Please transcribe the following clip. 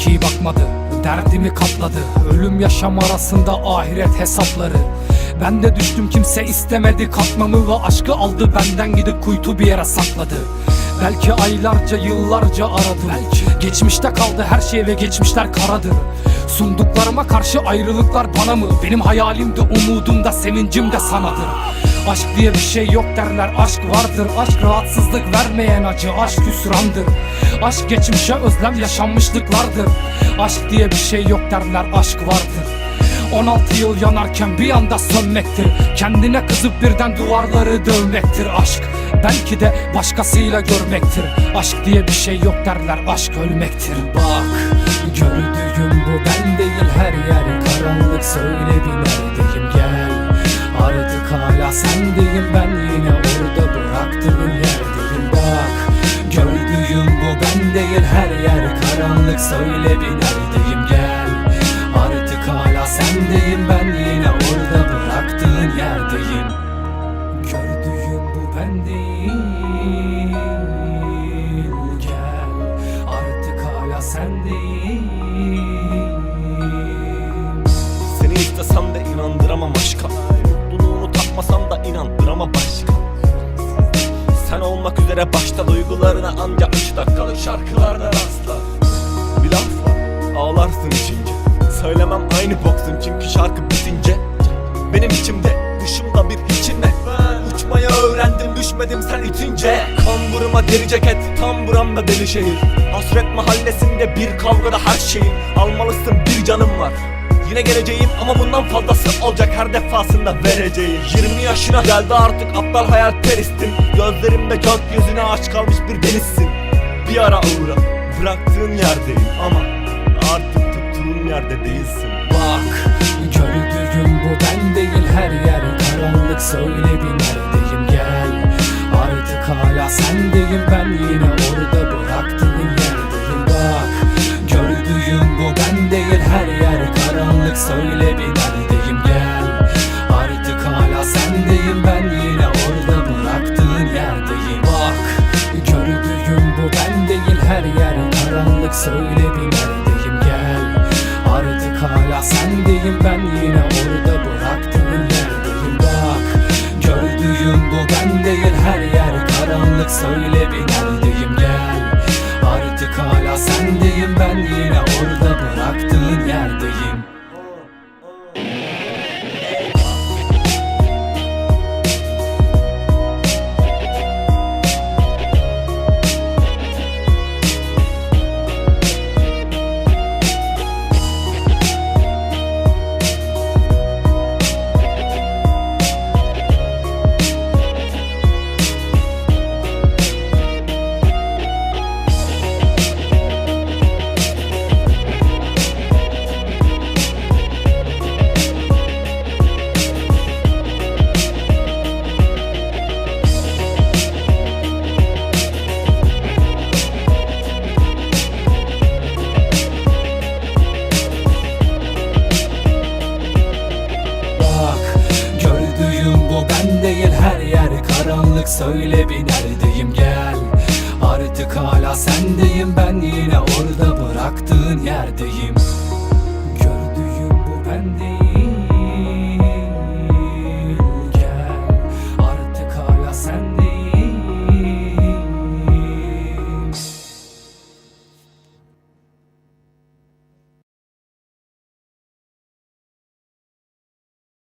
Hiç iyi bakmadı Derdimi katladı. Ölüm yaşam arasında ahiret hesapları. Ben de düştüm kimse istemedi. Katmamı ve aşkı aldı benden gidip kuytu bir yere sakladı. Belki aylarca yıllarca aradım Belki. Geçmişte kaldı her şey ve geçmişler karadır. Sunduklarıma karşı ayrılıklar bana mı? Benim hayalimde umudum da sevincim de sanadır Aşk diye bir şey yok derler. Aşk vardır. Aşk rahatsızlık vermeyen acı aşk hüsrandır. Aşk geçmişe özlem yaşanmışlıklardır. Aşk diye bir şey yok derler. Aşk vardır. 16 yıl yanarken bir anda sönmektir. Kendine kızıp birden duvarları dövmektir. Aşk Belki de başkasıyla görmektir. Aşk diye bir şey yok derler. Aşk ölmektir. Bak söyle bir neredeyim gel. Artık hala sendeyim. Ben yine orada bıraktığın yerdeyim. Gördüğüm bu ben değil. Gel. Artık hala sendeyim. Seni istesem de inandıramam aşka. Mutluluğunu takmasam da inandıramam başka Sen olmak üzere başta duygularına anca üç dakikalık şarkılarda rastla aynı boksun çünkü şarkı bitince. Benim içimde dışımda bir hiçime Uçmayı öğrendim düşmedim sen itince. Kamburuma deri ceket tam buramda deli şehir. Hasret mahallesinde bir kavgada her şeyin Almalısın bir canım var. Yine geleceğim ama bundan fazlası olacak her defasında vereceğim. 20 yaşına geldi artık aptal hayalperestim Gözlerimde gökyüzüne aç kalmış bir denizsin. Bir ara uğra bıraktığın yerdeyim ama artık tuttuğun yerde değilsin Bak. Gördüğüm bu ben değil her yer Karanlık. Söyle bir neredeyim gel. Artık hala sendeyim ben yine orada bıraktığın yerdeyim. Bak gördüğüm bu ben değil her yer Karanlık. Söyle bir neredeyim gel. Artık hala sendeyim ben yine orada bıraktığın yerdeyim. Bak gördüğüm bu ben değil her yer Karanlık. Söyle hala sendeyim ben yine. Orada bıraktığın yerdeyim. Bak gördüğüm bu ben değil. Her yer Karanlık. Söyle bir neredeyim söyle bir neredeyim gel. Artık hala sendeyim ben yine orada bıraktığın yerdeyim. Gördüğüm bu ben değil